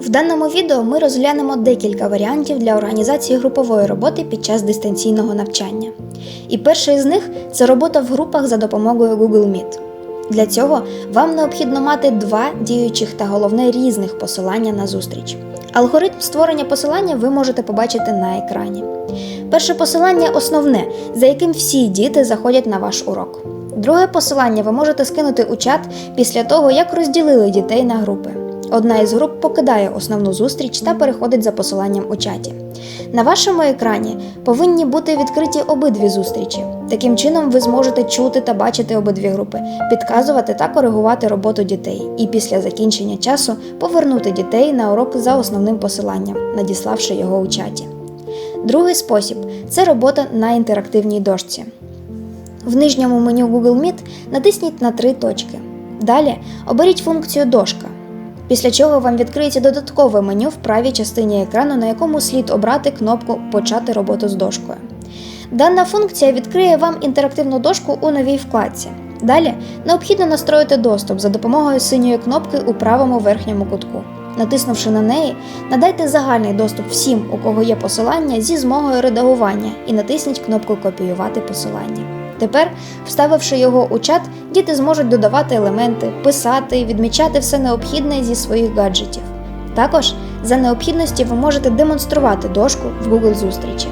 В даному відео ми розглянемо декілька варіантів для організації групової роботи під час дистанційного навчання. І перший з них це робота в групах за допомогою Google Meet. Для цього вам необхідно мати два діючих та головне різних посилання на зустріч. Алгоритм створення посилання ви можете побачити на екрані. Перше посилання основне, за яким всі діти заходять на ваш урок. Друге посилання ви можете скинути у чат після того, як розділили дітей на групи. Одна із груп покидає основну зустріч та переходить за посиланням у чаті. На вашому екрані повинні бути відкриті обидві зустрічі. Таким чином, ви зможете чути та бачити обидві групи, підказувати та коригувати роботу дітей, і після закінчення часу повернути дітей на урок за основним посиланням, надіславши його у чаті. Другий спосіб це робота на інтерактивній дошці. В нижньому меню Google Meet натисніть на три точки. Далі оберіть функцію Дошка. Після чого вам відкриється додаткове меню в правій частині екрану, на якому слід обрати кнопку Почати роботу з дошкою. Дана функція відкриє вам інтерактивну дошку у новій вкладці. Далі необхідно настроїти доступ за допомогою синьої кнопки у правому верхньому кутку. Натиснувши на неї, надайте загальний доступ всім, у кого є посилання зі змогою редагування, і натисніть кнопку Копіювати посилання. Тепер, вставивши його у чат, діти зможуть додавати елементи, писати, відмічати все необхідне зі своїх гаджетів. Також за необхідності ви можете демонструвати дошку в Google зустрічі.